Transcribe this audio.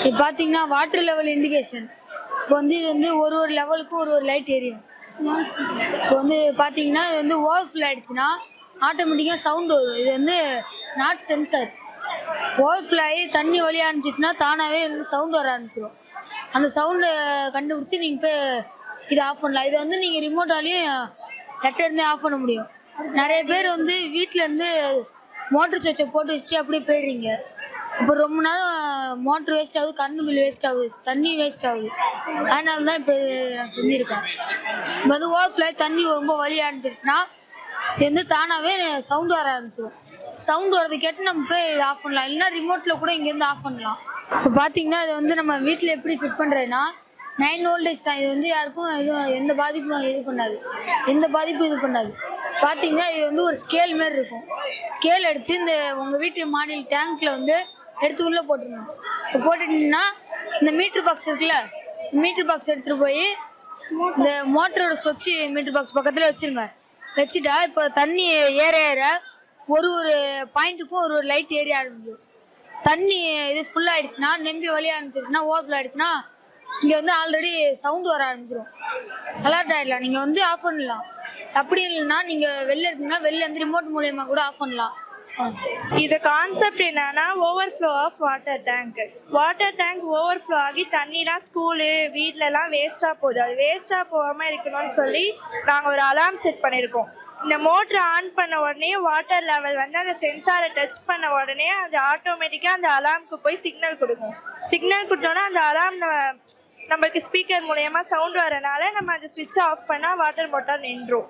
இப்போ பார்த்தீங்கன்னா water level indication இப்போ வந்து இது வந்து ஒரு ஒரு லெவலுக்கும் ஒரு ஒரு லைட் எரியும் இப்போ வந்து பார்த்தீங்கன்னா இது வந்து ஓவர்ஃப்ளோ ஆகிடுச்சுன்னா ஆட்டோமேட்டிக்காக சவுண்ட் வரும். இது வந்து நாட் சென்சார் ஓவர்ஃப்ளோ ஆகி தண்ணி வழியாக ஆரம்பிச்சிச்சுன்னா தானாகவே இது சவுண்ட் வர ஆரம்பிச்சிடும் அந்த சவுண்டை கண்டுபிடிச்சி நீங்கள் போய் இதை ஆஃப் பண்ணலாம். இதை வந்து நீங்கள் ரிமோட்டாலேயும் எட்ட இருந்தே ஆஃப் பண்ண முடியும். நிறைய பேர் வந்து வீட்டில் இருந்து மோட்டர் சுவிட்சை போட்டு வச்சுட்டு அப்படியே போயிடுறீங்க. இப்போ ரொம்ப நேரம் மோட்ரு வேஸ்ட் ஆகுது கரண்ட் பில் வேஸ்ட் ஆகுது தண்ணி வேஸ்ட் ஆகுது. அதனால தான் இப்போ நான் செஞ்சுருக்கேன். இப்போ வந்து ஓவர்ஃப்ளோ தண்ணி ரொம்ப வழி ஆரம்பிச்சிருச்சுன்னா இது வந்து தானாகவே சவுண்ட் வர ஆரம்பிச்சிடும் சவுண்ட் வரது கேட்டு நம்ம போய் இதை ஆஃப் பண்ணலாம். இல்லைன்னா ரிமோட்டில் கூட இங்கேருந்து ஆஃப் பண்ணலாம். இப்போ பார்த்தீங்கன்னா இது வந்து நம்ம வீட்டில் எப்படி ஃபிட் பண்ணுறதுன்னா நைன் ஓல்டேஜ் தான். இது வந்து யாருக்கும் எதுவும் எந்த பாதிப்பும் இது பண்ணாது. எந்த பாதிப்பும் இது பண்ணாது. பார்த்தீங்கன்னா இது வந்து ஒரு ஸ்கேல் மாதிரி இருக்கும். ஸ்கேல் எடுத்து இந்த உங்கள் வீட்டு மாடியில் டேங்க்கில் வந்து எடுத்து உள்ளே போட்டுருணும் இப்போ போட்டுட்டீங்கன்னா இந்த மீட்ரு பாக்ஸ் இருக்குல்ல மீட்ரு பாக்ஸ் எடுத்துகிட்டு போய் இந்த மோட்டரோட சொச்சு மீட்ரு பாக்ஸ் பக்கத்தில் வச்சிருங்க. வச்சுட்டா இப்போ தண்ணி ஏற ஏற ஒரு ஒரு பாயிண்ட்டுக்கும் ஒரு ஒரு லைட் ஏறி ஆரம்பிக்கும் தண்ணி இது ஃபுல்லாக ஆயிடுச்சுன்னா நெம்பி வழியாக ஆரம்பிச்சிருச்சுன்னா ஓவர்ஃப்ளோ ஆயிடுச்சுன்னா இங்கே வந்து ஆல்ரெடி சவுண்டு வர ஆரம்பிச்சிடும் அலர்ட் ஆகிடலாம் நீங்கள் வந்து ஆஃப் பண்ணலாம். அப்படி இல்லைன்னா நீங்கள் வெளில இருக்கீங்கன்னா வெளில இருந்து ரிமோட் மூலயமா கூட ஆஃப் பண்ணலாம். இது கான்செப்ட் என்னன்னா overflow of water tank water tank overflow ஆகி தண்ணிலாம் ஸ்கூலு வீட்டிலலாம் வேஸ்ட்டாக போகுது. அது வேஸ்ட்டாக போகாமல் இருக்கணும்னு சொல்லி நாங்கள் ஒரு அலார்ம் செட் பண்ணியிருக்கோம் இந்த மோட்ரு ஆன் பண்ண உடனே வாட்டர் லெவல் வந்து அந்த சென்சாரை டச் பண்ண உடனே அது ஆட்டோமேட்டிக்காக அந்த அலார்முக்கு போய் சிக்னல் கொடுக்கும். சிக்னல் கொடுத்தோன்னா அந்த அலார்ம் நம்மளுக்கு ஸ்பீக்கர் மூலயமா சவுண்ட் வரனால நம்ம அந்த ஸ்விட்ச் ஆஃப் பண்ணால் வாட்டர் மோட்டார் நின்றோம்.